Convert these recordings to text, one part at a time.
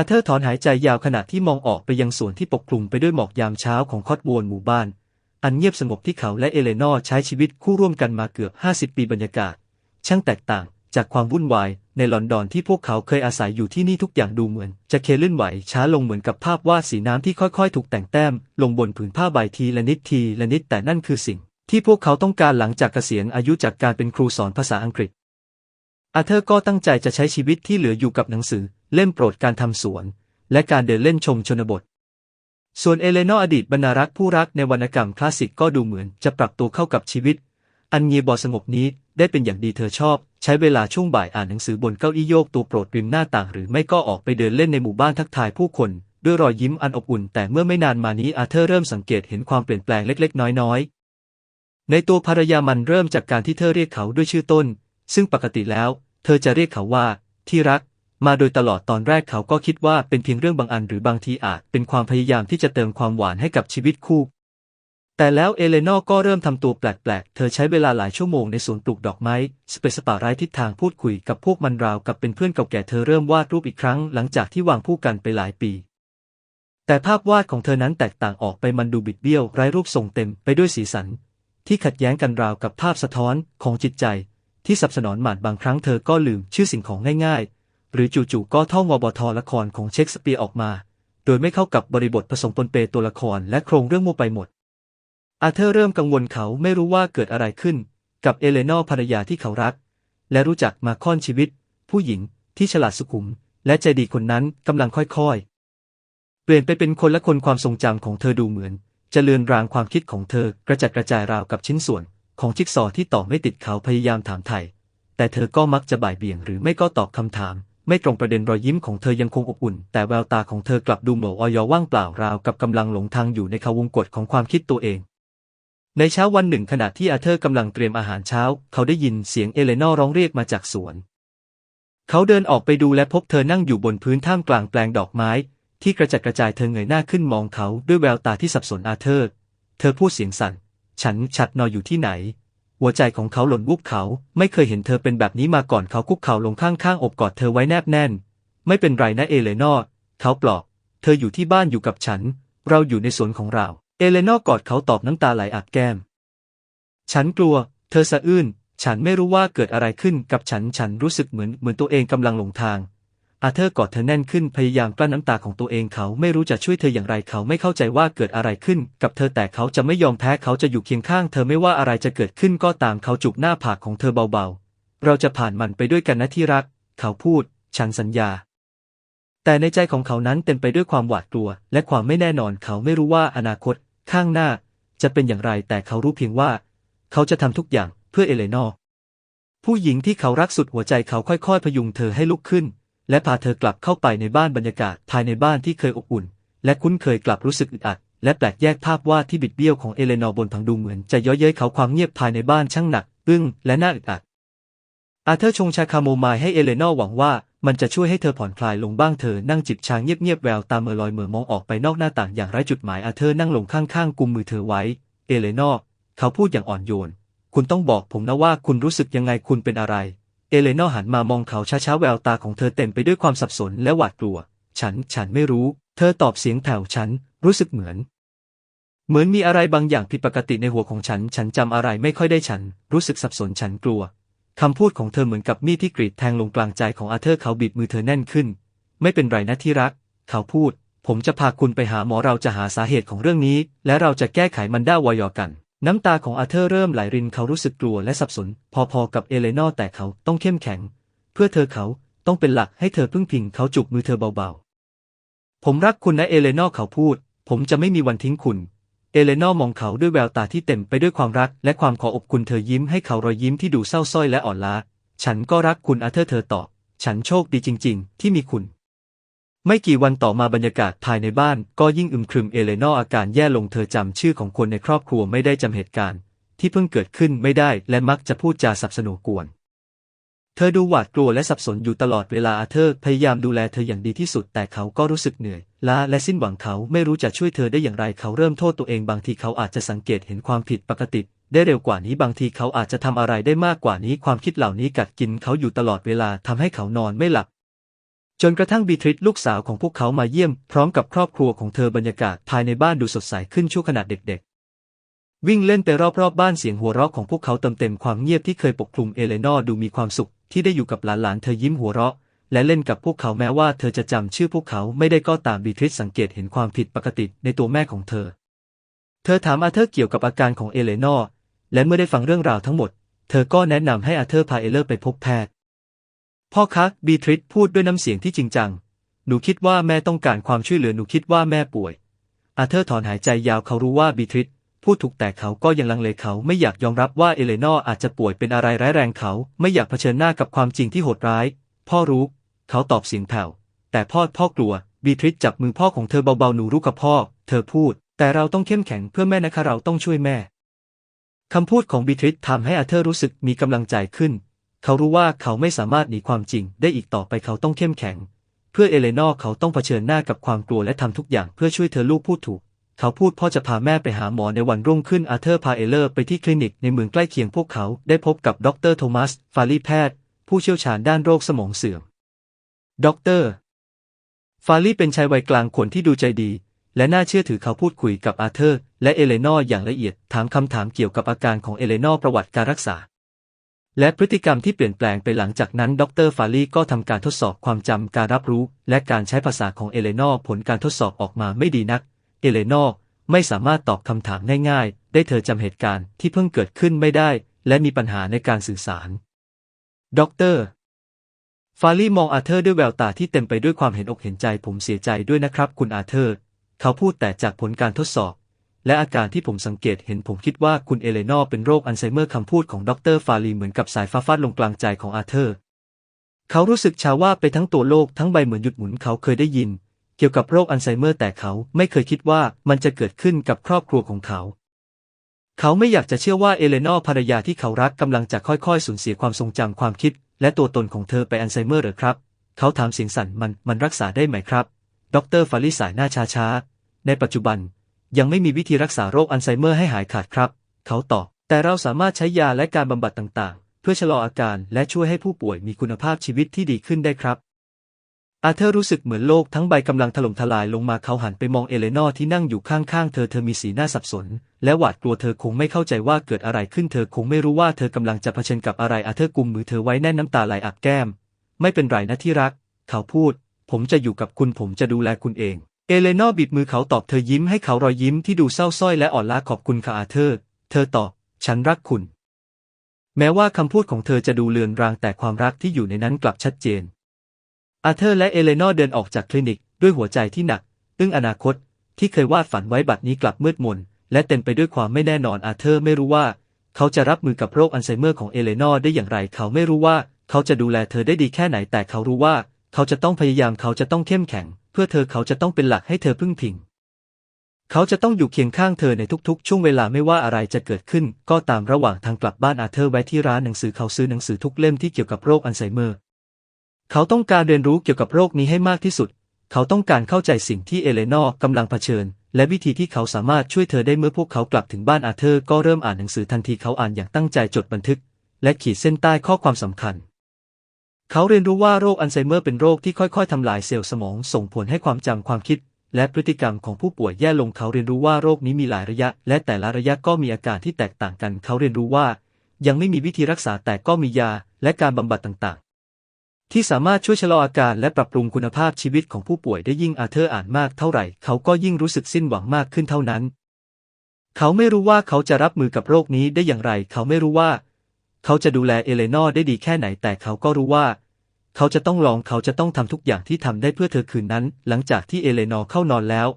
อาเธอร์ถอนหายใจยาวขณะที่มองออกไปยังสวนที่ปกคลุมไปด้วยหมอกยามเช้าของคอตบวนหมู่บ้าน อันเงียบสงบที่เขาและเอเลนอร์ใช้ชีวิตคู่ร่วมกันมาเกือบ 50 ปีบรรยากาศ ช่างแตกต่างจากความวุ่นวายในลอนดอนที่พวกเขาเคยอาศัยอยู่ที่นี่ทุกอย่างดูเหมือน จะเคลื่อนไหวช้าลงเหมือนกับภาพวาดสีน้ำที่ค่อยๆ ถูกแต่งแต้ม ลงบนผืนผ้าใบทีละนิดทีละนิดแต่นั่นคือสิ่ง ที่พวกเขาต้องการหลังจากเกษียณอายุจากการเป็นครูสอนภาษาอังกฤษอาเธอร์ก็ตั้งใจจะใช้ชีวิตที่เหลืออยู่กับหนังสือ เล่มโปรดการทำสวน และการเดินเล่นชมชนบท ส่วนเอเลนออดีตบรรณารักษ์ผู้รักในวรรณกรรมคลาสสิกก็ดูเหมือนจะปรับตัวเข้ากับชีวิต อันเงียบสงบนี้ได้เป็นอย่างดีเธอชอบ ใช้เวลาช่วงบ่ายอ่านหนังสือบนเก้าอี้โยกตัวโปรดริมหน้าต่าง หรือไม่ก็ออกไปเดินเล่นในหมู่บ้านทักทายผู้คนด้วยรอยยิ้มอันอบอุ่น แต่เมื่อไม่นานมานี้อาเธอร์เริ่มสังเกตเห็นความเปลี่ยนแปลงเล็กๆ น้อยๆ ในตัวภรรยามันเริ่มจากการที่เธอเรียกเขาด้วยชื่อต้น ซึ่งปกติแล้ว เธอจะเรียกเขาว่าที่รัก มาโดยตลอดตอนแรกเขาก็คิดว่าเป็นเพียงเรื่องบางอันหรือบางทีอาจเป็นความพยายามที่จะเติมความหวานให้กับชีวิตคู่ แต่แล้วเอเลนอร์ก็เริ่มทำตัวแปลกๆ เธอใช้เวลาหลายชั่วโมงในสวนปลูกดอกไม้ สเปซสปาไร้ทิศทางพูดคุยกับพวกมันราวกับเป็นเพื่อนเก่าแก่เธอเริ่มวาดรูปอีกครั้งหลังจากที่วางผู้กันไปหลายปี แต่ภาพวาดของเธอนั้นแตกต่างออกไปมันดูบิดเบี้ยวไร้รูปทรงเต็มไปด้วยสีสัน ที่ขัดแย้งกันราวกับภาพสะท้อนของจิตใจ ที่สับสนอนหมาดบางครั้งเธอก็ลืมชื่อสิ่งของง่ายๆ หรือจู่ๆก็ท่องวบทละครของเชคสเปียร์ออกมา โดยไม่เข้ากับบริบทผสมปนเปตัวละครและโครงเรื่องมั่วไปหมด อาเธอร์เริ่มกังวลเขาไม่รู้ว่าเกิดอะไรขึ้น กับเอเลนอร์ภรรยาที่เขารัก และรู้จักมาค่อนชีวิต ผู้หญิงที่ฉลาดสุขุม และใจดีคนนั้นกำลังค่อยๆ เปลี่ยนไปเป็นคนละคนความทรงจำของเธอดูเหมือน จะเลือนรางความคิดของเธอกระจัดกระจายราวกับชิ้นส่วน ของจิ๊กซอว์ที่ต่อไม่ติดเขาพยายามถามไถ่แต่เธอก็มักจะบ่ายเบี่ยงหรือไม่ก็ตอบคำถาม ไม่ตรงประเด็นรอยยิ้มของเธอยังคงอบอุ่น แต่แววตาของเธอกลับดูเหม่อออยว่างเปล่าราวกับกำลังหลงทางอยู่ในขาวงกฏของความคิดตัวเอง ในเช้าวันหนึ่งขณะที่อาเธอร์กำลังเตรียมอาหารเช้า เขาได้ยินเสียงเอเลนอร์ร้องเรียกมาจากสวน เขาเดินออกไปดูและพบเธอนั่งอยู่บนพื้นท่ามกลางแปลงดอกไม้ ที่กระจัดกระจายเธอเงยหน้าขึ้นมองเขาด้วยแววตาที่สับสนอาเธอร์ เธอพูดเสียงสั่น ฉันฉัดนอนอยู่ที่ไหน หัวใจของเขาหล่นวุบเขา ไม่เคยเห็นเธอเป็นแบบนี้มาก่อนเขาคุกเข่าลงข้างๆอกกอดเธอไว้แนบแน่น ไม่เป็นไรนะเอเลนอร์เขาปลอบ เธออยู่ที่บ้านอยู่กับฉัน เราอยู่ในสวนของเรา เอเลนอร์กอดเขาตอบน้ำตาไหลอาบแก้ม ฉันกลัว เธอสะอื้น ฉันไม่รู้ว่าเกิดอะไรขึ้นกับฉัน ฉันรู้สึกเหมือนเหมือนตัวเองกำลังหลงทาง อาเธอร์กอดเธอแน่นขึ้นพยายามกลั้นน้ำตาของตัวเองเขาไม่รู้จะช่วยเธออย่างไรเขาไม่เข้าใจว่าเกิดอะไรขึ้น กับเธอแต่เขาจะไม่ยอมแพ้เขาจะอยู่เคียงข้างเธอไม่ว่าอะไรจะเกิดขึ้นก็ตามเขาจุกหน้าผากของเธอเบาๆ เราจะผ่านมันไปด้วยกันนะที่รัก เขาพูด ฉันสัญญา แต่ในใจของเขานั้นเต็มไปด้วยความหวาดกลัว และความไม่แน่นอนเขาไม่รู้ว่าอนาคต ข้างหน้า จะเป็นอย่างไรแต่เขารู้เพียงว่า เขาจะทำทุกอย่างเพื่อเอเลนอร์ผู้หญิงที่เขารักสุดหัวใจเขาค่อยๆ พยุงเธอให้ลุกขึ้น และพาเธอกลับเข้าไปในบ้านบรรยากาศภายในบ้านที่เคยอบอุ่น และคุ้นเคยกลับรู้สึกอึดอัด และแปลกแยกภาพวาดที่บิดเบี้ยวของเอเลนอร์บนผังดูเหมือนจะย้อเย้ยเขาความเงียบภายในบ้านช่างหนักอึ้งและน่าอึดอัด อาเธอร์ชงชาคาโมไมล์ให้เอเลนอร์หวังว่ามันจะช่วยให้เธอผ่อนคลายลงบ้างเธอนั่งจิบชาเงียบๆแววตาเมื่อลอยเมื่อมองออกไปนอกหน้าต่างอย่างไร้จุดหมายอาเธอร์นั่งลงข้างๆกุมมือเธอไว้ เอเลนอร์เขาพูดอย่างอ่อนโยน คุณต้องบอกผมนะว่าคุณรู้สึกยังไงคุณเป็นอะไร เอเลนอหันมามองเขาช้าๆแววตาของเธอเต็มไปด้วยความสับสนและหวาดกลัว ฉัน ฉันไม่รู้ เธอตอบเสียงแผ่วฉัน รู้สึกเหมือน เหมือนมีอะไรบางอย่างผิดปกติในหัวของฉัน ฉันจำอะไรไม่ค่อยได้ฉัน รู้สึกสับสนฉันกลัวคำพูดของเธอเหมือนกับมีดที่กรีดแทงลงกลางใจของอาเธอร์เขาบีบมือเธอแน่นขึ้น ไม่เป็นไรนะที่รัก เขาพูด ผมจะพาคุณไปหาหมอเราจะหาสาเหตุของเรื่องนี้ และเราจะแก้ไขมันได้วอยอกัน น้ำตาของอาเธอร์เริ่มไหลรินเขารู้สึกกลัวและสับสน พอๆกับเอเลนอร์แต่เขาต้องเข้มแข็ง เพื่อเธอเขาต้องเป็นหลักให้เธอพึ่งพิงเขาจุกมือเธอเบาๆ ผมรักคุณนะเอเลนอร์เขาพูด ผมจะไม่มีวันทิ้งคุณ เอเลนอร์มองเขาด้วยแววตาที่เต็มไปด้วยความรัก และความขออบคุณเธอยิ้มให้เขารอยยิ้มที่ดูเศร้าส้อยและอ่อนล้า ฉันก็รักคุณอาเธอร์เธอตอบ ฉันโชคดีจริง ๆ ที่มีคุณ ไม่กี่วันต่อมาบรรยากาศภายในบ้านก็ยิ่งอึมครึมเอเลนอร์อาการแย่ลงเธอจำชื่อของคนในครอบครัวไม่ได้จำเหตุการณ์ ที่เพิ่งเกิดขึ้นไม่ได้และมักจะพูดจาสับสนกวน เธอดูหวาดกลัวและสับสนอยู่ตลอดเวลาอาเธอร์พยายามดูแลเธออย่างดีที่สุด แต่เขาก็รู้สึกเหนื่อยล้าและสิ้นหวังเขาไม่รู้จะช่วยเธอได้อย่างไรเขาเริ่มโทษตัวเองบางทีเขาอาจจะสังเกตเห็นความผิดปกติได้เร็วกว่านี้บางทีเขาอาจจะทำอะไรได้มากกว่านี้ความคิดเหล่านี้กัดกินเขาอยู่ตลอดเวลาทำให้เขานอนไม่หลับ จนกระทั่งบีทริสลูกสาวของพวกเขามาเยี่ยม พร้อมกับครอบครัวของเธอบรรยากาศภายในบ้านดูสดใสขึ้นชั่วขณะเด็กๆ วิ่งเล่นไปรอบๆบบ้านเสียงหัวเราะของพวกเขาเติมเต็มความเงียบที่เคยปกคลุมเอเลนอร์ดูมีความสุขที่ได้อยู่กับหลานๆเธอยิ้มหัวเราะ และเล่นกับพวกเขาแม้ว่าเธอจะจำชื่อพวกเขาไม่ได้ก็ตามบีทริสสังเกตเห็นความผิดปกติในตัวแม่ของเธอ เธอถามอาเธอร์เกี่ยวกับอาการของเอเลนอร์และเมื่อได้ฟังเรื่องราวทั้งหมด เธอก็แนะนำให้อาเธอร์พาเอเลอร์ไปพบแพทย์ พ่อคะบีทริสพูดด้วยน้ำเสียงที่จริงจัง หนูคิดว่าแม่ต้องการความช่วยเหลือหนูคิดว่าแม่ป่วย อาเธอร์ถอนหายใจยาวเขารู้ว่าบีทริสพูดถูกแต่เขาก็ยังลังเลเขาไม่อยากยอมรับว่าเอเลนอร์อาจจะป่วยเป็นอะไรร้ายแรงเขา ไม่อยากเผชิญหน้ากับความจริงที่โหดร้าย พ่อรู้ เขาตอบเสียงแผ่วแต่พ่อพ่อกลัวบีทริสจับมือพ่อของเธอเบาๆหนูรู้กับพ่อ เธอพูด แต่เราต้องเข้มแข็งเพื่อแม่นะคะเราต้องช่วยแม่คำพูดของบีทริสทำให้อาเธอร์รู้สึกมีกำลังใจขึ้น เขารู้ว่าเขาไม่สามารถหนีความจริงได้อีกต่อไปเขาต้องเข้มแข็ง เพื่อเอเลนอร์เขาต้องเผชิญหน้ากับความกลัวและทำทุกอย่างเพื่อช่วยเธอลูกพูดถูก เขาพูดพ่อจะพาแม่ไปหาหมอในวันรุ่งขึ้นอาเธอร์พาเอเลอร์ไปที่คลินิกในเมืองใกล้เคียงพวกเขาได้พบกับดรโทมัส ฟารีแพทย์ ผู้เชี่ยวชาญด้านโรคสมองเสื่อมดรฟารีเป็นชายวัยกลางคนที่ดูใจดีและน่าเชื่อถือเขาพูดคุยกับอาเธอร์ และเอเลนอร์อย่างละเอียดถามคำถามเกี่ยวกับอาการของเอเลนอร์ประวัติการรักษา และพฤติกรรมที่เปลี่ยนแปลงไปหลังจากนั้น ดรฟารีก็ทำการทดสอบความจำการรับรู้ และการใช้ภาษาของเอเลนอร์ผลการทดสอบออกมาไม่ดีนัก เอเลนอร์ไม่สามารถตอบคำถามง่ายๆ ได้เธอจำเหตุการณ์ที่เพิ่งเกิดขึ้นไม่ได้ และมีปัญหาในการสื่อสาร ดรฟารีมองอาเธอร์ด้วยแววตาที่เต็มไปด้วยความเห็นอกเห็นใจผมเสียใจด้วยนะครับ คุณอาเธอร์ เขาพูดแต่จากผลการทดสอบ และอาการที่ผมสังเกตเห็นผมคิดว่าคุณเอเลนอร์เป็นโรคอัลไซเมอร์คำพูดของดรฟารีเหมือนกับสายฟ้าฟาดลงกลางใจของอาเธอร์ เขารู้สึกชาว่าไปทั้งตัวโลกทั้งใบเหมือนหยุดหมุนเขาเคยได้ยิน เกี่ยวกับโรคอัลไซเมอร์แต่เขาไม่เคยคิดว่ามันจะเกิดขึ้นกับครอบครัวของเขา เขาไม่อยากจะเชื่อว่าเอเลนอร์ภรรยาที่เขารักกำลังจะค่อยๆสูญเสียความทรงจำความคิด และตัวตนของเธอไปอัลไซเมอร์หรือครับ เขาถามเสียงสั่นมันมันรักษาได้ไหมครับ ดรฟาริสายหน้าช้าๆในปัจจุบัน ยังไม่มีวิธีรักษาโรคอัลไซเมอร์ให้หายขาดครับ เขาตอบ แต่เราสามารถใช้ยาและการบำบัดต่างๆ เพื่อชะลออาการและช่วยให้ผู้ป่วยมีคุณภาพชีวิตที่ดีขึ้นได้ครับ อาเธอร์รู้สึกเหมือนโลกทั้งใบกำลังถล่มทลายลงมาเขาหันไปมองเอเลนอร์ที่นั่งอยู่ข้างๆ เธอเธอมีสีหน้าสับสน และหวาดกลัวเธอคงไม่เข้าใจว่าเกิดอะไรขึ้นเธอคงไม่รู้ว่าเธอกำลังจะเผชิญกับอะไรอาเธอร์กุมมือเธอไว้แน่นน้ำตาไหลอาบแก้ม ไม่เป็นไรนะที่รัก เขาพูด ผมจะอยู่กับคุณผมจะดูแลคุณเอง เอเลนอบิดมือเขาตอบเธอยิ้มให้เขารอยยิ้มที่ดูเศร้าส้อยและอ่อนล้าขอบคุณค่ะอาเธอร์ เธอตอบ ฉันรักคุณ แม้ว่าคำพูดของเธอจะดูเลือนรางแต่ความรักที่อยู่ในนั้นกลับชัดเจน อาเธอร์และเอเลนอเดินออกจากคลินิกด้วยหัวใจที่หนัก อึ้งอนาคตที่เคยวาดฝันไว้บัดนี้กลับมืดมน และเต็มไปด้วยความไม่แน่นอนอาเธอร์ไม่รู้ว่า เขาจะรับมือกับโรคอัลไซเมอร์ของเอเลนอได้อย่างไร เขาไม่รู้ว่า เขาจะดูแลเธอได้ดีแค่ไหนแต่เขารู้ว่า เขาจะต้องพยายามเขาจะต้องเข้มแข็ง เพื่อเธอเขาจะต้องเป็นหลักให้เธอพึ่งพิง เขาจะต้องอยู่เคียงข้างเธอในทุกๆ ช่วงเวลาไม่ว่าอะไรจะเกิดขึ้น ก็ตามระหว่างทางกลับบ้านอาเธอร์แวะที่ร้านหนังสือเขาซื้อหนังสือทุกเล่มที่เกี่ยวกับโรคอัลไซเมอร์ เขาต้องการเรียนรู้เกี่ยวกับโรคนี้ให้มากที่สุด เขาต้องการเข้าใจสิ่งที่เอเลนอร์กำลังเผชิญ และวิธีที่เขาสามารถช่วยเธอได้เมื่อพวกเขากลับถึงบ้านอาเธอร์ก็เริ่มอ่านหนังสือทันทีเขาอ่านอย่างตั้งใจจดบันทึก และขีดเส้นใต้ข้อความสำคัญ เขาเรียนรู้ว่าโรคอัลไซเมอร์เป็นโรคที่ค่อยๆทำลายเซลล์สมองส่งผลให้ความจำความคิด และพฤติกรรมของผู้ป่วยแย่ลงเขาเรียนรู้ว่าโรคนี้มีหลายระยะ และแต่ละระยะก็มีอาการที่แตกต่างกัน เขาเรียนรู้ว่า ยังไม่มีวิธีรักษาแต่ก็มียา และการบำบัดต่างๆ ที่สามารถช่วยชะลออาการและปรับปรุงคุณภาพชีวิตของผู้ป่วยได้ยิ่งอาเธอร์อ่านมากเท่าไหร่ เขาก็ยิ่งรู้สึกสิ้นหวังมากขึ้นเท่านั้น เขาไม่รู้ว่าเขาจะรับมือกับโรคนี้ได้อย่างไร เขาไม่รู้ว่า เขาจะดูแลเอเลนอร์ได้ดีแค่ไหนแต่เขาก็รู้ว่า เขาจะต้องลองเขาจะต้องทำทุกอย่างที่ทำได้เพื่อเธอคืนนั้น หลังจากที่เอเลนอร์เข้านอนแล้ว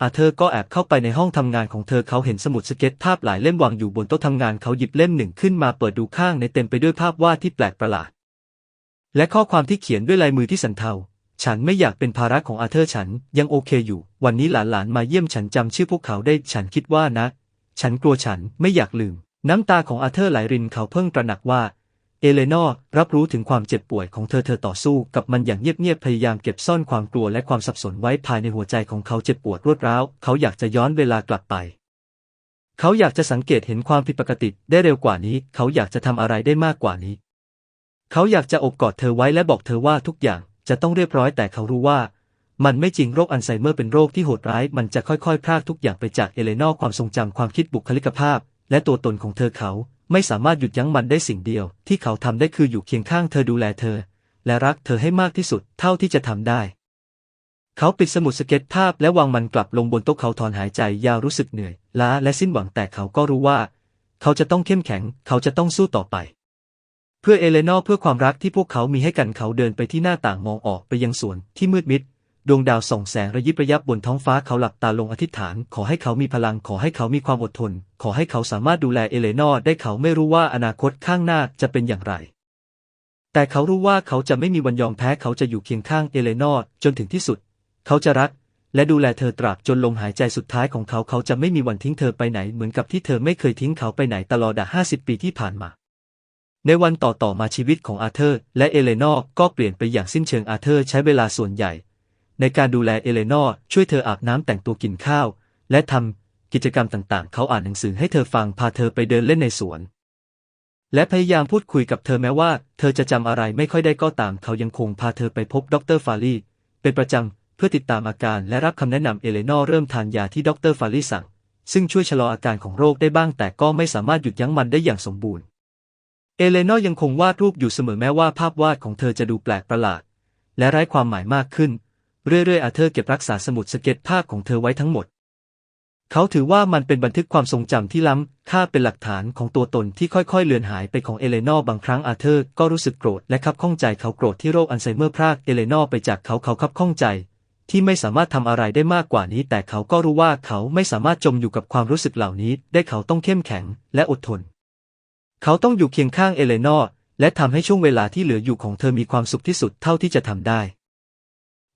อาเธอร์ก็แอบเข้าไปในห้องทำงานของเธอเขาเห็นสมุดสเก็ตภาพหลายเล่มวางอยู่บนโต๊ะทำงานเขาหยิบเล่มหนึ่งขึ้นมาเปิดดูข้างในเต็มไปด้วยภาพวาดที่แปลกประหลาด และข้อความที่เขียนด้วยลายมือที่สันเทา ฉันไม่อยากเป็นภาระของอาเธอร์ฉันยังโอเคอยู่ วันนี้หลานๆมาเยี่ยมฉันจำชื่อพวกเขาได้ ฉันคิดว่านะ ฉันกลัวฉันไม่อยากลืม น้ำตาของอาเธอร์ไหลรินเขาเพิ่งตระหนักว่า เอเลนอร์รับรู้ถึงความเจ็บป่วยของเธอเธอต่อสู้กับมันอย่างเงียบๆพยายามเก็บซ่อนความกลัวและความสับสนไว้ภายในหัวใจของเขาเจ็บปวดรวดร้าว เขาอยากจะย้อนเวลากลับไป เขาอยากจะสังเกตเห็นความผิดปกติได้เร็วกว่านี้ เขาอยากจะทำอะไรได้มากกว่านี้ เขาอยากจะอบกอดเธอไว้และบอกเธอว่าทุกอย่างจะต้องเรียบร้อยแต่เขารู้ว่า มันไม่จริงโรคอัลไซเมอร์เป็นโรคที่โหดร้าย มันจะค่อยๆพรากทุกอย่างไปจากเอเลนอร์ความทรงจำความคิดบุคลิกภาพ และตัวตนของเธอเขาไม่สามารถหยุดยั้งมันได้สิ่งเดียว ที่เขาทำได้คืออยู่เคียงข้างเธอดูแลเธอ และรักเธอให้มากที่สุดเท่าที่จะทำได้ เขาปิดสมุดสเก็ตภาพและวางมันกลับลงบนโต๊ะเขาถอนหายใจยาวรู้สึกเหนื่อยล้าและสิ้นหวังแต่เขาก็รู้ว่า เขาจะต้องเข้มแข็ง เขาจะต้องสู้ต่อไป เพื่อเอเลนอร์เพื่อความรักที่พวกเขามีให้กันเขาเดินไปที่หน้าต่างมองออกไปยังสวนที่มืดมิด ดวงดาวส่องแสงระยิบระยับบนท้องฟ้าเขาหลับตาลงอธิษฐาน ขอให้เขามีพลังขอให้เขามีความอดทน ขอให้เขาสามารถดูแลเอเลนอร์ได้เขาไม่รู้ว่าอนาคตข้างหน้าจะเป็นอย่างไร แต่เขารู้ว่าเขาจะไม่มีวันยอมแพ้เขาจะอยู่เคียงข้างเอเลนอร์จนถึงที่สุด เขาจะรัก และดูแลเธอตราบจนลมหายใจสุดท้ายของเขาเขาจะไม่มีวันทิ้งเธอไปไหนเหมือนกับที่เธอไม่เคยทิ้งเขาไปไหนตลอดห้าสิบปีที่ผ่านมาในวันต่อๆมาชีวิตของอาเธอร์ และเอเลนอร์ก็เปลี่ยนไปอย่างสิ้นเชิงอาเธอร์ใช้เวลาส่วนใหญ่ ในการดูแลเอเลนอร์ช่วยเธออาบน้ำแต่งตัวกินข้าว และทำกิจกรรมต่างๆ เขาอ่านหนังสือให้เธอฟังพาเธอไปเดินเล่นในสวน และพยายามพูดคุยกับเธอแม้ว่า เธอจะจำอะไรไม่ค่อยได้ก็ตาม เขายังคงพาเธอไปพบดรฟารีเป็นประจำเพื่อติดตามอาการและรับคำแนะนำเอเลนอร์เริ่มทานยาที่ดรฟารีสั่ง ซึ่งช่วยชะลออาการของโรคได้บ้าง แต่ก็ไม่สามารถหยุดยั้งมันได้อย่างสมบูรณ์เอเลนอร์ยังคงวาดรูปอยู่เสมอแม้ว่าภาพวาดของเธอจะดูแปลกประหลาด และไร้ความหมายมากขึ้น เรื่อยๆอาเธอร์เก็บรักษาสมุดสเก็ตภาพของเธอไว้ทั้งหมด เขาถือว่ามันเป็นบันทึกความทรงจำที่ล้ำค่าเป็นหลักฐานของตัวตนที่ค่อยๆ เลือนหายไปของเอเลนอร์บางครั้งอาเธอร์ก็รู้สึกโกรธและคับข้องใจเขาโกรธที่โรคอัลไซเมอร์พรากเอเลนอร์ไปจากเขาเขาคับข้องใจ ที่ไม่สามารถทำอะไรได้มากกว่านี้ แต่เขาก็รู้ว่าเขาไม่สามารถจมอยู่กับความรู้สึกเหล่านี้ได้เขาต้องเข้มแข็งและอดทน เขาต้องอยู่เคียงข้างเอเลนอร์และทำให้ช่วงเวลาที่เหลืออยู่ของเธอมีความสุขที่สุดเท่าที่จะทำได้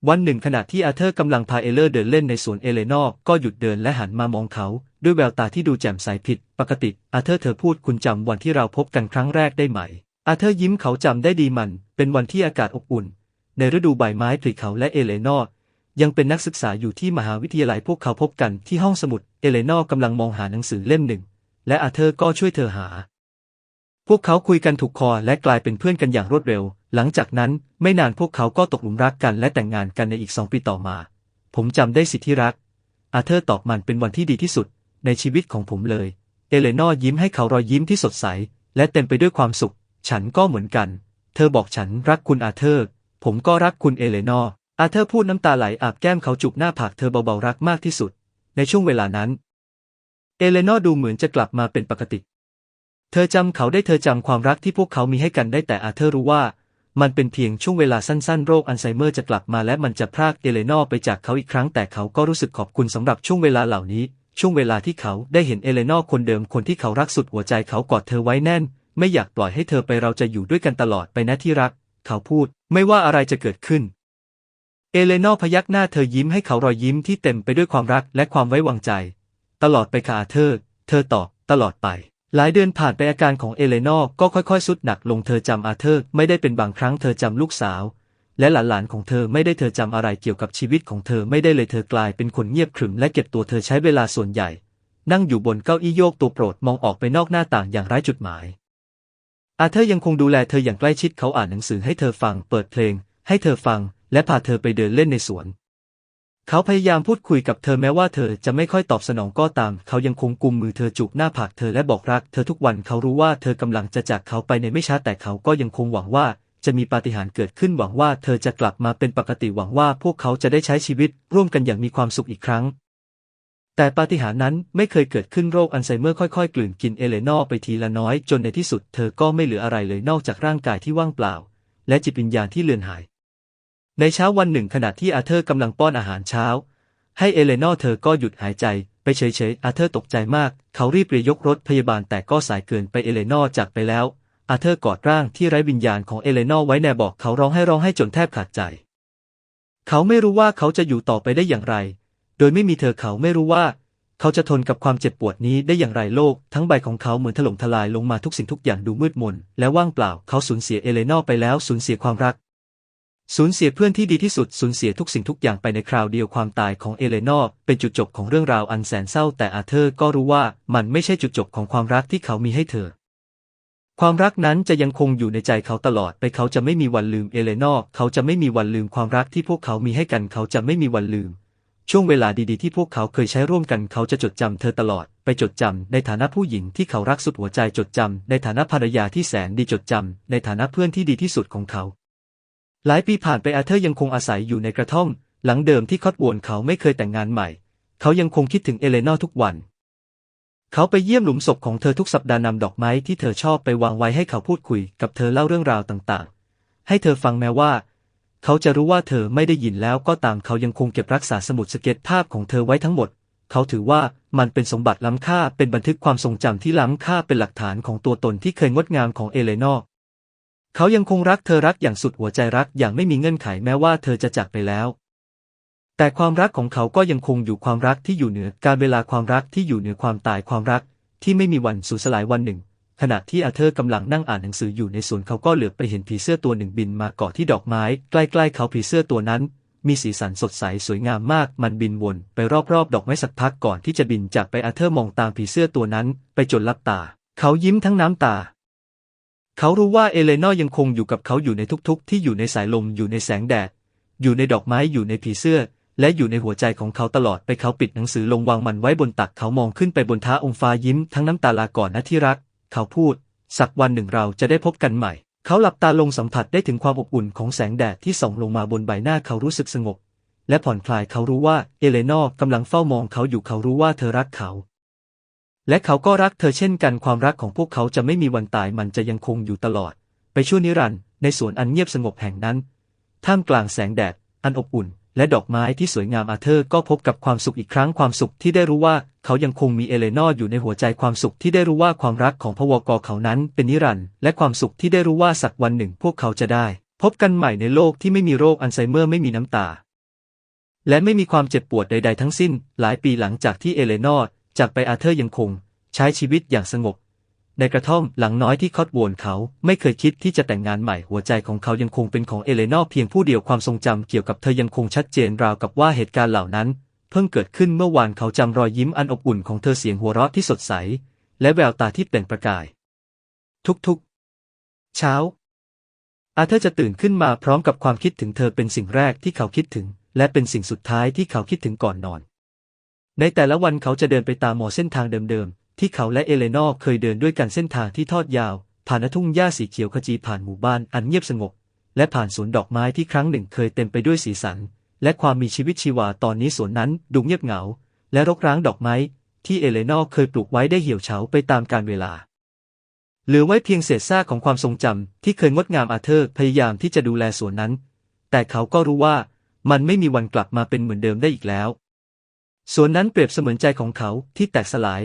วันหนึ่งขณะที่อาเธอร์กำลังพาเอเลอร์เดินเล่นในสวนเอเลนอร์ก็หยุดเดินและหันมามองเขา ด้วยแววตาที่ดูแจ่มใสผิด ปกติ อาเธอร์เธอพูดคุณจำวันที่เราพบกันครั้งแรกได้ไหม อาเธอร์ยิ้มเขาจำได้ดีมัน เป็นวันที่อากาศอบอุ่น ในฤดูใบไม้ผลิเขาและเอเลนอร์ยังเป็นนักศึกษาอยู่ที่มหาวิทยาลัยพวกเขาพบกันที่ห้องสมุด เอเลนอร์กำลังมองหาหนังสือเล่มหนึ่ง และอาเธอร์ก็ช่วยเธอหา พวกเขาคุยกันถูกคอและกลายเป็นเพื่อนกันอย่างรวดเร็ว หลังจากนั้นไม่นานพวกเขาก็ตกหลุมรักกันและแต่งงานกันในอีกสองปีต่อมา ผมจำได้สิที่รัก อาเธอร์ตอบมันเป็นวันที่ดีที่สุด ในชีวิตของผมเลย เอเลนอร์ยิ้มให้เขารอยยิ้มที่สดใส และเต็มไปด้วยความสุข ฉันก็เหมือนกัน เธอบอกฉันรักคุณอาเธอร์ ผมก็รักคุณเอเลนอร์ อาเธอร์พูดน้ำตาไหลอาบแก้มเขาจุบหน้าผากเธอเบาๆรักมากที่สุด ในช่วงเวลานั้น เอเลนอร์ดูเหมือนจะกลับมาเป็นปกติ เธอจำเขาได้เธอจำความรักที่พวกเขามีให้กันได้แต่อาเธอร์รู้ว่า มันเป็นเพียงช่วงเวลาสั้นๆ โรคอัลไซเมอร์จะกลับมาและมันจะพรากเอเลนอไปจากเขาอีกครั้งแต่เขาก็รู้สึกขอบคุณสำหรับช่วงเวลาเหล่านี้ ช่วงเวลาที่เขาได้เห็นเอเลนอคนเดิมคนที่เขารักสุดหัวใจเขากอดเธอไว้แน่น ไม่อยากปล่อยให้เธอไปเราจะอยู่ด้วยกันตลอดไปนะที่รัก เขาพูด ไม่ว่าอะไรจะเกิดขึ้นเอเลนอพยักหน้าเธอยิ้มให้เขารอยยิ้มที่เต็มไปด้วยความรักและความไว้วางใจ ตลอดไปค่ะอาเธอร์เธอตอบตลอดไป หลายเดือนผ่านไปอาการของเอเลนอร์ก็ค่อยๆสุดหนักลงเธอจำอาเธอร์ไม่ได้เป็นบางครั้งเธอจำลูกสาว และหลานๆของเธอไม่ได้เธอจำอะไรเกี่ยวกับชีวิตของเธอไม่ได้เลยเธอกลายเป็นคนเงียบขรึมและเก็บตัวเธอใช้เวลาส่วนใหญ่ นั่งอยู่บนเก้าอี้โยกตัวโปรดมองออกไปนอกหน้าต่างอย่างไร้จุดหมาย อาเธอร์ยังคงดูแลเธออย่างใกล้ชิดเขาอ่านหนังสือให้เธอฟังเปิดเพลง ให้เธอฟัง และพาเธอไปเดินเล่นในสวน เขาพยายามพูดคุยกับเธอแม้ว่าเธอจะไม่ค่อยตอบสนองก็ตาม เขายังคงกุมมือเธอจูบหน้าผากเธอและบอกรัก เธอทุกวันเขารู้ว่าเธอกำลังจะจากเขาไปในไม่ช้าแต่เขาก็ยังคงหวังว่าจะมีปาฏิหาริย์เกิดขึ้นหวังว่าเธอจะกลับมาเป็นปกติหวังว่าพวกเขาจะได้ใช้ชีวิตร่วมกันอย่างมีความสุขอีกครั้ง แต่ปาฏิหาริย์นั้นไม่เคยเกิดขึ้นโรคอัลไซเมอร์ค่อยๆ กลืนกินเอเลนอไปทีละน้อยจนในที่สุด เธอก็ไม่เหลืออะไรเลยนอกจากร่างกายที่ว่างเปล่า และจิตวิญญาณที่เลือนหาย ในเช้าวันหนึ่งขณะที่อาเธอร์กำลังป้อนอาหารเช้า ให้เอเลนอร์เธอก็หยุดหายใจ ไปเฉยๆ อาเธอร์ตกใจมาก เขารีบเรียยกรถพยาบาลแต่ก็สายเกินไปเอเลนอร์จากไปแล้ว อาเธอร์กอดร่างที่ไร้วิญญาณของเอเลนอร์ไว้แนบอกเขาร้องให้ร้องให้จนแทบขาดใจ เขาไม่รู้ว่าเขาจะอยู่ต่อไปได้อย่างไร โดยไม่มีเธอเขาไม่รู้ว่า เขาจะทนกับความเจ็บปวดนี้ได้อย่างไรโลก ทั้งใบของเขาเหมือนถล่มทลายลงมาทุกสิ่งทุกอย่างดูมืดมนและว่างเปล่า เขาสูญเสียเอเลนอร์ไปแล้วสูญเสียความรัก สูญเสียเพื่อนที่ดีที่สุดสูญเสียทุกสิ่งทุกอย่างไปในคราวเดียวความตายของเอเลนอร์เป็นจุดจบของเรื่องราวอันแสนเศร้า แต่อาเธอร์ก็รู้ว่ามันไม่ใช่จุดจบของความรักที่เขามีให้เธอ ความรักนั้นจะยังคงอยู่ในใจเขาตลอดไปเขาจะไม่มีวันลืมเอเลนอร์เขาจะไม่มีวันลืมความรักที่พวกเขามีให้กันเขาจะไม่มีวันลืม ช่วงเวลาดีๆที่พวกเขาเคยใช้ร่วมกันเขาจะจดจำเธอตลอด ไปจดจำในฐานะผู้หญิงที่เขารักสุดหัวใจจดจำในฐานะภรรยาที่แสนดีจดจำในฐานะเพื่อนที่ดีที่สุดของเขา หลายปีผ่านไปอาเธอร์ยังคงอาศัยอยู่ในกระท่อม หลังเดิมที่คอตวนเขาไม่เคยแต่งงานใหม่ เขายังคงคิดถึงเอเลนอร์ทุกวัน เขาไปเยี่ยมหลุมศพของเธอทุกสัปดาห์นำดอกไม้ที่เธอชอบไปวางไว้ให้เขาพูดคุยกับเธอเล่าเรื่องราวต่างๆ ให้เธอฟังแม้ว่า เขาจะรู้ว่าเธอไม่ได้ยินแล้วก็ตามเขายังคงเก็บรักษาสมุดสเก็ตภาพของเธอไว้ทั้งหมด เขาถือว่ามันเป็นสมบัติล้ำค่าเป็นบันทึกความทรงจำที่ล้ำค่าเป็นหลักฐานของตัวตนที่เคยงดงามของเอเลนอร์ เขายังคงรักเธอรักอย่างสุดหัวใจรักอย่างไม่มีเงื่อนไขแม้ว่าเธอจะจากไปแล้ว แต่ความรักของเขาก็ยังคงอยู่ความรักที่อยู่เหนือการเวลาความรักที่อยู่เหนือความตายความรักที่ไม่มีวันสูญสลายวันหนึ่ง ขณะที่อาเธอร์กำลังนั่งอ่านหนังสืออยู่ในสวนเขาก็เหลือบไปเห็นผีเสื้อตัวหนึ่งบินมาเกาะที่ดอกไม้ ใกล้ๆ เขาผีเสื้อตัวนั้น มีสีสันสดใสสวยงามมาก มันบินวนไปรอบๆ ดอกไม้สักพักก่อนที่จะบินจากไปอาเธอร์มองตามผีเสื้อตัวนั้น ไปจนลับตา เขายิ้มทั้งน้ำตา เขารู้ว่าเอเลนอร์ยังคงอยู่กับเขาอยู่ในทุกๆ ที่อยู่ในสายลมอยู่ในแสงแดด อยู่ในดอกไม้อยู่ในผีเสื้อ และอยู่ในหัวใจของเขาตลอดไปเขาปิดหนังสือลงวางมันไว้บนตักเขามองขึ้นไปบนท้าองฟ้ายิ้มทั้งน้ำตาลาก่อนนะที่รัก เขาพูด สักวันหนึ่งเราจะได้พบกันใหม่ เขาหลับตาลงสัมผัสได้ถึงความอบอุ่นของแสงแดดที่ส่องลงมาบนใบหน้าเขารู้สึกสงบ และผ่อนคลายเขารู้ว่าเอเลนอร์กำลังเฝ้ามองเขาอยู่เขารู้ว่าเธอรักเขา และเขาก็รักเธอเช่นกันความรักของพวกเขาจะไม่มีวันตายมันจะยังคงอยู่ตลอด ไปชั่วนิรันดร์ในสวนอันเงียบสงบแห่งนั้น ท่ามกลางแสงแดด อันอบอุ่น และดอกไม้ที่สวยงามอาเธอร์ก็พบกับความสุขอีกครั้งความสุขที่ได้รู้ว่าเขายังคงมีเอเลนอร์อยู่ในหัวใจความสุขที่ได้รู้ว่าความรักของพวกเขานั้นเป็นนิรันดร์และความสุขที่ได้รู้ว่าสักวันหนึ่งพวกเขาจะได้ พบกันใหม่ในโลกที่ไม่มีโรคอัลไซเมอร์ไม่มีน้ำตา และไม่มีความเจ็บปวดใด ๆ ทั้งสิ้น หลายปีหลังจากที่เอเลนอร์จากไปอาเธอร์ยังคง ใช้ชีวิตอย่างสงบ ในกระท่อมหลังน้อยที่คอตโวนเขาไม่เคยคิดที่จะแต่งงานใหม่หัวใจของเขายังคงเป็นของเอเลนอร์เพียงผู้เดียวความทรงจำเกี่ยวกับเธอยังคงชัดเจนราวกับว่าเหตุการณ์เหล่านั้น เพิ่งเกิดขึ้นเมื่อวานเขาจำรอยยิ้มอันอบอุ่นของเธอเสียงหัวเราะที่สดใส และแววตาที่เปล่งประกาย ทุกๆ เช้าอาเธอร์จะตื่นขึ้นมาพร้อมกับความคิดถึงเธอเป็นสิ่งแรกที่เขาคิดถึง และเป็นสิ่งสุดท้ายที่เขาคิดถึงก่อนนอน ในแต่ละวันเขาจะเดินไปตามหมอเส้นทางเดิม ที่เขาและเอเลนอร์เคยเดินด้วยกันเส้นทางที่ทอดยาว ผ่านทุ่งหญ้าสีเขียวขจีผ่านหมู่บ้านอันเงียบสงบ และผ่านสวนดอกไม้ที่ครั้งหนึ่งเคยเต็มไปด้วยสีสัน และความมีชีวิตชีวาตอนนี้สวนนั้นดูเงียบเหงา และรกร้างดอกไม้ ที่เอเลนอร์เคยปลูกไว้ได้เหี่ยวเฉาไปตามกาลเวลาเหลือไว้เพียงเศษซากของความทรงจำที่เคยงดงามอาเธอร์พยายามที่จะดูแลสวนนั้น แต่เขาก็รู้ว่ามันไม่มีวันกลับมาเป็นเหมือนเดิมได้อีกแล้ว สวนนั้นเปรียบเสมือนใจของเขาที่แตกสลาย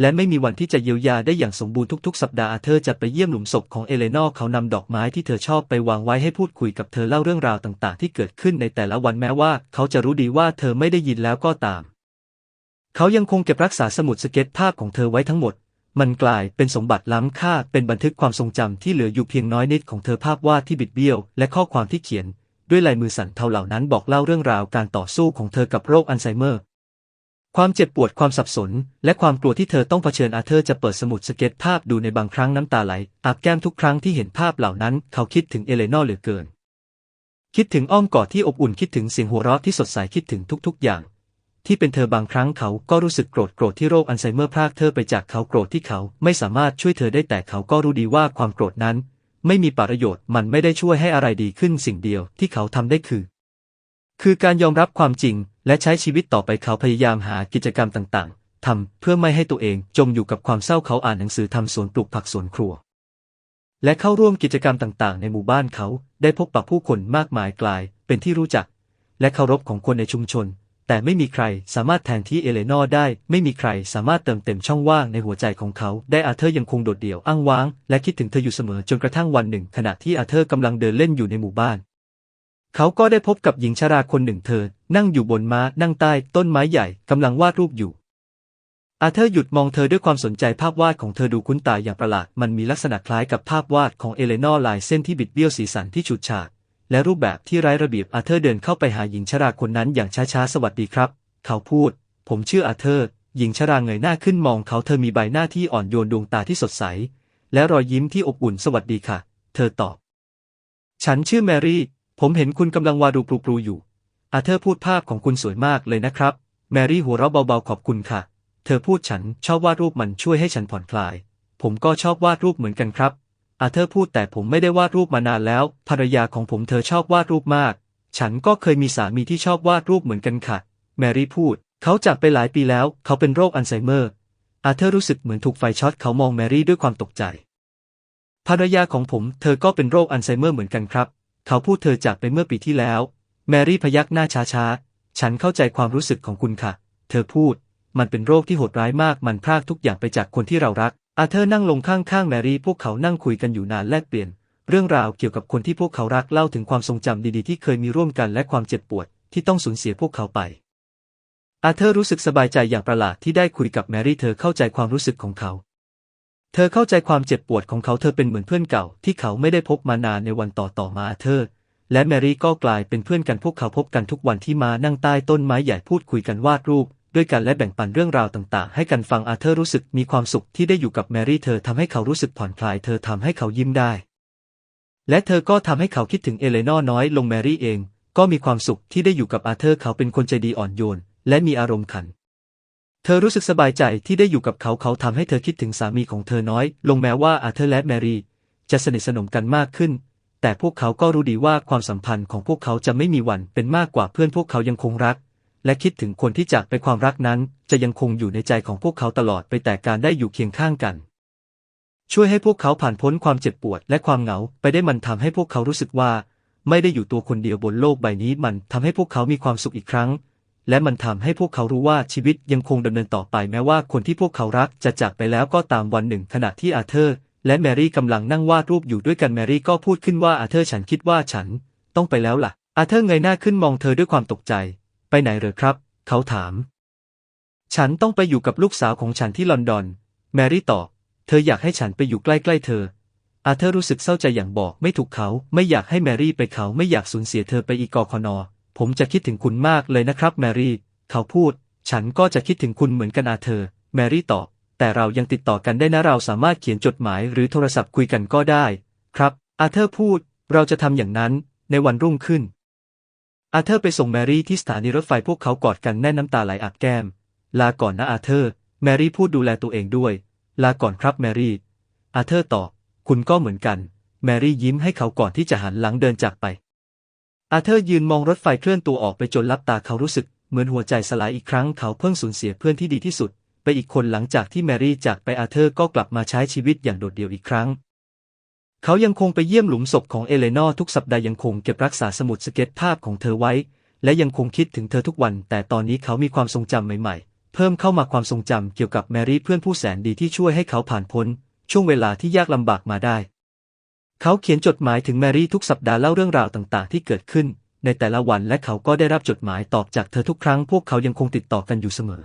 และไม่มีวันที่จะเยียวยาได้อย่างสมบูรณ์ทุกๆ สัปดาห์เธอจะไปเยี่ยมหลุมศพของเอเลนอร์เขานำดอกไม้ที่เธอชอบไปวางไว้ให้พูดคุยกับเธอเล่าเรื่องราวต่างๆ ที่เกิดขึ้นในแต่ละวันแม้ว่า เขาจะรู้ดีว่าเธอไม่ได้ยินแล้วก็ตาม เขายังคงเก็บรักษาสมุดสเก็ตภาพของเธอไว้ทั้งหมด มันกลายเป็นสมบัติล้ำค่าเป็นบันทึกความทรงจำที่เหลืออยู่เพียงน้อยนิดของเธอภาพวาดที่บิดเบี้ยว และข้อความที่เขียน ด้วยลายมือสั่นเทาเหล่านั้นบอกเล่าเรื่องราวการต่อสู้ของเธอกับโรคอัลไซเมอร์ ความเจ็บปวดความสับสน และความกลัวที่เธอต้องเผชิญอาเธอร์จะเปิดสมุดสเก็ตภาพดูในบางครั้งน้ำตาไหลอาบแก้มทุกครั้งที่เห็นภาพเหล่านั้น เขาคิดถึงเอเลนอร์เหลือเกิน คิดถึงอ้อมกอดที่อบอุ่นคิดถึงเสียงหัวเราะที่สดใสคิดถึงทุกๆ อย่าง ที่เป็นเธอบางครั้งเขาก็รู้สึกโกรธโกรธที่โรคอัลไซเมอร์พรากเธอไปจากเขาโกรธที่เขาไม่สามารถช่วยเธอได้แต่เขาก็รู้ดีว่าความโกรธนั้น ไม่มีประโยชน์มันไม่ได้ช่วยให้อะไรดีขึ้นสิ่งเดียวที่เขาทำได้คือ คือการยอมรับความจริง และใช้ชีวิตต่อไปเขาพยายามหากิจกรรมต่างๆทำเพื่อไม่ให้ตัวเองจมอยู่กับความเศร้าเขาอ่านหนังสือทำสวนปลูกผักสวนครัว และเข้าร่วมกิจกรรมต่างๆ ในหมู่บ้านเขาได้พบปะผู้คนมากมายกลาย เป็นที่รู้จัก และเคารพของคนในชุมชน แต่ไม่มีใครสามารถแทนที่เอเลนอร์ได้ ไม่มีใครสามารถเติมเต็มช่องว่างในหัวใจของเขา ได้อาเธอร์ยังคงโดดเดี่ยวอ้างว้าง และคิดถึงเธออยู่เสมอจนกระทั่งวันหนึ่ง ขณะที่อาเธอร์กำลังเดินเล่นอยู่ในหมู่บ้าน เขาก็ได้พบกับหญิงชราคนหนึ่งเธอ นั่งอยู่บนม้านั่งใต้ต้นไม้ใหญ่กำลังวาดรูปอยู่ อาเธอร์หยุดมองเธอด้วยความสนใจภาพวาดของเธอดูคุ้นตาอย่างประหลาด มันมีลักษณะคล้ายกับภาพวาดของเอเลนอร์ลายเส้นที่บิดเบี้ยวสีสันที่ฉูดฉาดและรูปแบบที่ไร้ระเบียบอาเธอร์เดินเข้าไปหาหญิงชราคนนั้นอย่างช้าๆ สวัสดีครับ เขาพูด ผมชื่ออาเธอร์ หญิงชราเงยหน้าขึ้นมองเขาเธอมีใบหน้าที่อ่อนโยนดวงตาที่สดใส และรอยยิ้มที่อบอุ่นสวัสดีค่ะ เธอตอบ ฉันชื่อแมรี่ ผมเห็นคุณกำลังวาดรูปปลูอยู่ อาเธอร์พูดภาพของคุณสวยมากเลยนะครับ แมรี่หัวเราะเบาๆขอบคุณค่ะ เธอพูดฉันชอบวาดรูปมันช่วยให้ฉันผ่อนคลาย ผมก็ชอบวาดรูปเหมือนกันครับ อาเธอร์พูดแต่ผมไม่ได้วาดรูปมานานแล้ว ภรรยาของผมเธอชอบวาดรูปมาก ฉันก็เคยมีสามีที่ชอบวาดรูปเหมือนกันค่ะ แมรี่พูด เขาจากไปหลายปีแล้ว เขาเป็นโรคอัลไซเมอร์ อาเธอร์รู้สึกเหมือนถูกไฟช็อตเขามองแมรี่ด้วยความตกใจ ภรรยาของผมเธอก็เป็นโรคอัลไซเมอร์เหมือนกันครับ เขาพูดเธอจากไปเมื่อปีที่แล้ว แมรี่พยักหน้าช้าๆ ฉันเข้าใจความรู้สึกของคุณค่ะ เธอพูด มันเป็นโรคที่โหดร้ายมาก มันพรากทุกอย่างไปจากคนที่เรารัก อาเธอร์นั่งลงข้างๆ แมรี่ พวกเขานั่งคุยกันอยู่นานแลกเปลี่ยน เรื่องราวเกี่ยวกับคนที่พวกเขารักเล่าถึงความทรงจำดีๆที่เคยมีร่วมกันและความเจ็บปวดที่ต้องสูญเสียพวกเขาไป อาเธอร์รู้สึกสบายใจอย่างประหลาดที่ได้คุยกับแมรี่ เธอเข้าใจความรู้สึกของเขา เธอเข้าใจความเจ็บปวดของเขา เธอเป็นเหมือนเพื่อนเก่า ที่เขาไม่ได้พบมานานในวันต่อๆมาอาเธอร์ และแมรี่ก็กลายเป็นเพื่อนกันพวกเขาพบกันทุกวันที่มานั่งใต้ต้นไม้ใหญ่พูดคุยกันวาดรูป ด้วยกันและแบ่งปันเรื่องราวต่างๆ ให้กันฟังอาเธอร์รู้สึกมีความสุขที่ได้อยู่กับแมรี่เธอทำให้เขารู้สึกผ่อนคลายเธอทำให้เขายิ้มได้ และเธอก็ทำให้เขาคิดถึงเอเลนอร์น้อยลงแมรี่เอง ก็มีความสุขที่ได้อยู่กับอาเธอร์เขาเป็นคนใจดีอ่อนโยน และมีอารมณ์ขันเธอรู้สึกสบายใจที่ได้อยู่กับเขาเขาทำให้เธอคิดถึงสามีของเธอน้อย ลงแม้ว่าอาเธอร์และแมรี่จะสนิทสนมกันมากขึ้น แต่พวกเขาก็รู้ดีว่าความสัมพันธ์ของพวกเขาจะไม่มีวันเป็นมากกว่าเพื่อนพวกเขายังคงรัก และคิดถึงคนที่จากไปความรักนั้น จะยังคงอยู่ในใจของพวกเขาตลอดไปแต่การได้อยู่เคียงข้างกัน ช่วยให้พวกเขาผ่านพ้นความเจ็บปวดและความเหงาไปได้มันทำให้พวกเขารู้สึกว่า ไม่ได้อยู่ตัวคนเดียวบนโลกใบนี้มันทำให้พวกเขามีความสุขอีกครั้ง และมันทำให้พวกเขารู้ว่าชีวิตยังคงดำเนินต่อไปแม้ว่าคนที่พวกเขารักจะจากไปแล้วก็ตามวันหนึ่งขณะที่อาเธอร์ และแมรี่กำลังนั่งวาดรูปอยู่ด้วยกันแมรี่ก็พูดขึ้นว่าอาเธอร์ฉันคิดว่าฉัน ต้องไปแล้วล่ะ อาเธอร์เงยหน้าขึ้นมองเธอด้วยความตกใจ ไปไหนเหรอครับ เขาถาม ฉันต้องไปอยู่กับลูกสาวของฉันที่ลอนดอน แมรี่ตอบเธออยากให้ฉันไปอยู่ใกล้ๆเธอ อาเธอร์รู้สึกเศร้าใจอย่างบอกไม่ถูกเขา ไม่อยากให้แมรี่ไปเขาไม่อยากสูญเสียเธอไปอีกกอคอนอ ผมจะคิดถึงคุณมากเลยนะครับแมรี่ เขาพูด ฉันก็จะคิดถึงคุณเหมือนกันอาเธอร์ แมรี่ตอบ แต่เรายังติดต่อกันได้นะเราสามารถเขียนจดหมายหรือโทรศัพท์คุยกันก็ได้ ครับ อาเธอร์พูด เราจะทำอย่างนั้นในวันรุ่งขึ้น อาเธอร์ไปส่งแมรี่ที่สถานีรถไฟพวกเขากอดกันแน่นน้ำตาไหลอาบแก้ม ลาก่อนนะอาเธอร์ แมรี่พูดดูแลตัวเองด้วย ลาก่อนครับแมรี่ อาเธอร์ตอบ คุณก็เหมือนกัน แมรี่ยิ้มให้เขาก่อนที่จะหันหลังเดินจากไป อาเธอร์ยืนมองรถไฟเคลื่อนตัวออกไปจนลับตาเขารู้สึกเหมือนหัวใจสลายอีกครั้งเขาเพิ่งสูญเสียเพื่อนที่ดีที่สุด ไปอีกคนหลังจากที่แมรี่จากไปอาเธอร์ก็กลับมาใช้ชีวิตอย่างโดดเดี่ยวอีกครั้ง เขายังคงไปเยี่ยมหลุมศพของเอเลนอร์ทุกสัปดาห์ยังคงเก็บรักษาสมุดสเก็ตภาพของเธอไว้ และยังคงคิดถึงเธอทุกวัน แต่ตอนนี้เขามีความทรงจำใหม่ๆ เพิ่มเข้ามาความทรงจำเกี่ยวกับแมรี่เพื่อนผู้แสนดีที่ช่วยให้เขาผ่านพ้น ช่วงเวลาที่ยากลำบากมาได้ เขาเขียนจดหมายถึงแมรี่ทุกสัปดาห์เล่าเรื่องราวต่างๆ ที่เกิดขึ้น ในแต่ละวันและเขาก็ได้รับจดหมายตอบจากเธอทุกครั้งพวกเขายังคงติดต่อกันอยู่เสมอ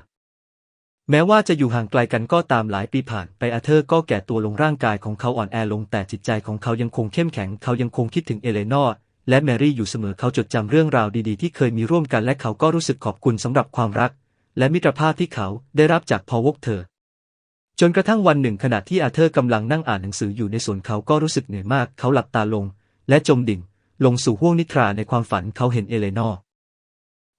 แม้ว่าจะอยู่ห่างไกลกันก็ตามหลายปีผ่านไปอาเธอร์ก็แก่ตัวลงร่างกายของเขาอ่อนแอลงแต่จิตใจของเขายังคงเข้มแข็งเขายังคงคิดถึงเอเลนอร์และแมรี่อยู่เสมอเขาจดจำเรื่องราวดีๆ ที่เคยมีร่วมกันและเขาก็รู้สึกขอบคุณสำหรับความรัก และมิตรภาพที่เขาได้รับจากพอวกเธอ จนกระทั่งวันหนึ่งขณะที่อาเธอร์กำลังนั่งอ่านหนังสืออยู่ในสวนเขาก็รู้สึกเหนื่อยมาก เขาหลับตาลง และจมดิ่ง ลงสู่ห้วงนิทราในความฝันเขาเห็นเอเลนอร์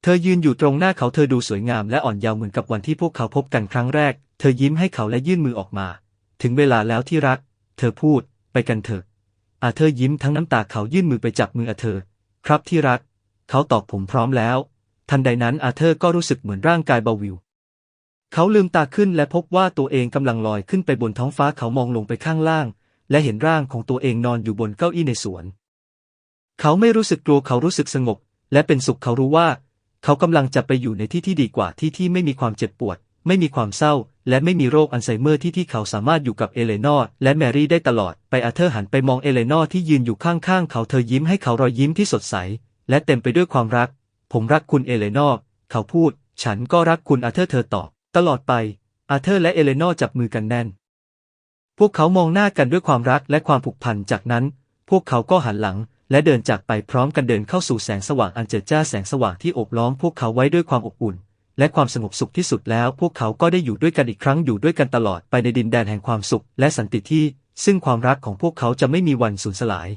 เธอยืนอยู่ตรงหน้าเขาเธอดูสวยงามและอ่อนเยาว์เหมือนกับวันที่พวกเขาพบกันครั้งแรก เธอยิ้มให้เขาและยื่นมือออกมา ถึงเวลาแล้วที่รัก เธอพูด ไปกันเถอะอาเธอร์ยิ้มทั้งน้ำตาเขายื่นมือไปจับมืออาเธอร์ครับที่รัก เขาตอบผมพร้อมแล้ว ทันใดนั้นอาเธอร์ก็รู้สึกเหมือนร่างกายเบาวิว เขาลืมตาขึ้นและพบว่าตัวเองกำลังลอยขึ้นไปบนท้องฟ้าเขามองลงไปข้างล่าง และเห็นร่างของตัวเองนอนอยู่บนเก้าอี้ในสวน เขาไม่รู้สึกกลัวเขารู้สึกสงบ และเป็นสุขเขารู้ว่า เขากำลังจะไปอยู่ในที่ที่ดีกว่าที่ที่ไม่มีความเจ็บปวด ไม่มีความเศร้า และไม่มีโรคอัลไซเมอร์ที่ที่เขาสามารถอยู่กับเอเลนอร์และแมรี่ได้ตลอด ไปอาเธอร์หันไปมองเอเลนอร์ที่ยืนอยู่ข้างๆ เขาเธอยิ้มให้เขารอยยิ้มที่สดใส และเต็มไปด้วยความรัก ผมรักคุณเอเลนอร์เขาพูด ฉันก็รักคุณอาเธอร์เธอตอบตลอดไป อาเธอร์และเอเลนอร์จับมือกันแน่น พวกเขามองหน้ากันด้วยความรักและความผูกพันจากนั้น พวกเขาก็หันหลัง และเดินจากไปพร้อมกันเดินเข้าสู่แสงสว่างอันเจิดจ้าแสงสว่างที่อบล้อมพวกเขาไว้ด้วยความอบอุ่น และความสงบสุขที่สุดแล้ว พวกเขาก็ได้อยู่ด้วยกันอีกครั้งอยู่ด้วยกันตลอดไปในดินแดนแห่งความสุข และสันติที่ ซึ่งความรักของพวกเขาจะไม่มีวันสูญสลาย